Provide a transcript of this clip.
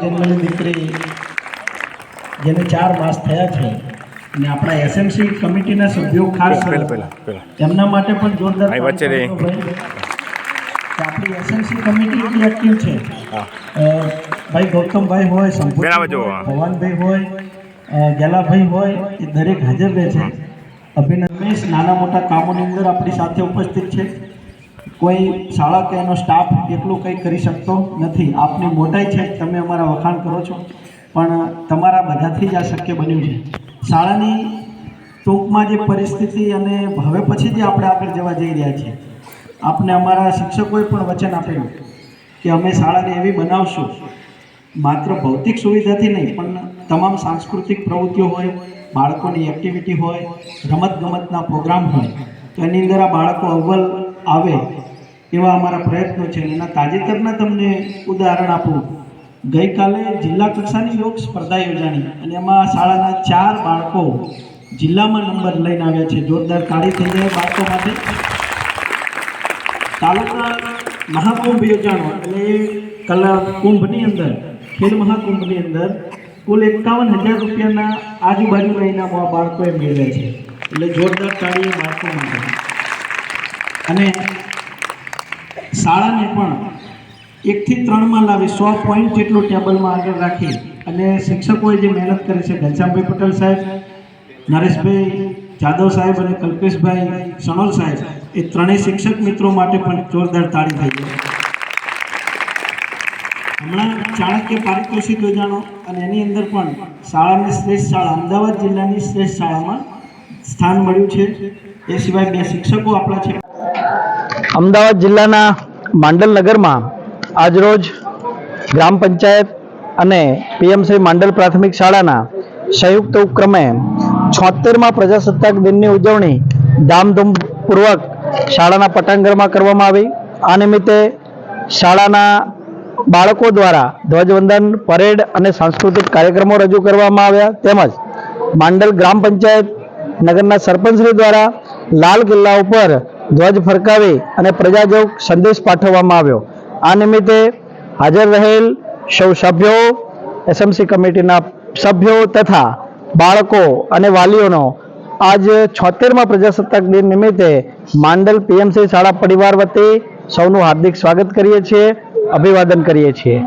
પરણેલી દીકરી જેને ચાર માસ થયા છે અને આપણા એસએમસી કમિટીના સભ્યો ખાસ એમના માટે પણ જોરદાર આપણી એસએમસી કમિટી એટલી એક્ટિવ છે. ભાઈ ગૌતમભાઈ હોય સંપૂર્ણ ભવાનભાઈ હોય ગેલાભાઈ હોય એ દરેક હાજર રહે છે. અભિનંદન. નાના મોટા કામોની અંદર આપણી સાથે ઉપસ્થિત છે. કોઈ શાળા કે એનો સ્ટાફ એટલું કંઈ કરી શકતો નથી. આપની મોટાઈ છે, તમે અમારા વખાણ કરો છો. પણ તમારા બધાથી જ આ શક્ય બન્યું છે. શાળાની ટૂંકમાં જે પરિસ્થિતિ અને હવે પછી જે આપણે આગળ જવા જઈ રહ્યા છીએ, આપને અમારા શિક્ષકોએ પણ વચન આપેલું કે અમે શાળાને એવી બનાવશું. માત્ર ભૌતિક સુવિધાથી નહીં, પણ તમામ સાંસ્કૃતિક પ્રવૃત્તિઓ હોય, બાળકોની એક્ટિવિટી હોય, રમતગમતના પ્રોગ્રામ હોય, તો એની અંદર આ બાળકો અવ્વલ આવે એવા અમારા પ્રયત્નો છે એના તાજેતરના તમને ઉદાહરણ આપું. ગઈકાલે જિલ્લા કક્ષાની યોગ સ્પર્ધા યોજાણી અને એમાં શાળાના ચાર બાળકો જિલ્લામાં નંબર લઈને આવ્યા છે. જોરદાર તાળી થઈ જાય માટે. તાલુકા મહાકુંભ યોજાણો એટલે કલા કુંભની અંદર, ખેલ મહાકુંભની અંદર કુલ એકાવન હજાર રૂપિયાના આજુબાજુના ઇનામો આ બાળકોએ મેળવ્યા છે. એટલે જોરદાર તાળી બાળકો માટે અને શાળાને પણ એકથી ત્રણમાં લાવી સો પોઈન્ટ જેટલું ટેબલમાં આગળ રાખી અને શિક્ષકોએ જે મહેનત કરી છે, ઘનશ્યામભાઈ પટેલ સાહેબ, નરેશભાઈ જાદવ સાહેબ અને કલ્પેશભાઈ સણોલ સાહેબ, એ ત્રણેય શિક્ષક મિત્રો માટે પણ જોરદાર તાળી થઈ ગઈ. હમણાં ચાણક્ય પારિતોષિક યોજાણો અને એની અંદર પણ શાળાને શ્રેષ્ઠ શાળા, અમદાવાદ જિલ્લાની શ્રેષ્ઠ શાળામાં સ્થાન મળ્યું છે. એ સિવાય બે શિક્ષકો આપણા છે. અમદાવાદ જિલ્લાના માંડલ નગરમાં આજરોજ ગ્રામ પંચાયત અને પીએમસી માંડલ પ્રાથમિક શાળાના સંયુક્ત ઉપક્રમે છોતેરમાં પ્રજાસત્તાક દિનની ઉજવણી ધામધૂમપૂર્વક શાળાના પટાંગરમાં કરવામાં આવી. આ નિમિત્તે શાળાના બાળકો દ્વારા ધ્વજવંદન, પરેડ અને સાંસ્કૃતિક કાર્યક્રમો રજૂ કરવામાં આવ્યા. તેમજ માંડલ ગ્રામ પંચાયત નગરના સરપંચશ્રી દ્વારા લાલ કિલ્લા ઉપર ધ્વજ ફરકાવી અને પ્રજાજોગ સંદેશ પાઠવવામાં આવ્યો. આ નિમિત્તે હાજર રહેલ સૌ સભ્યો, એસએમસી કમિટીના સભ્યો તથા બાળકો અને વાલીઓનો આજ છોતેરમાં પ્રજાસત્તાક દિન નિમિત્તે માંડલ પીએમસી શાળા પરિવાર વતી સૌનું હાર્દિક સ્વાગત કરીએ છીએ, અભિવાદન કરીએ છીએ.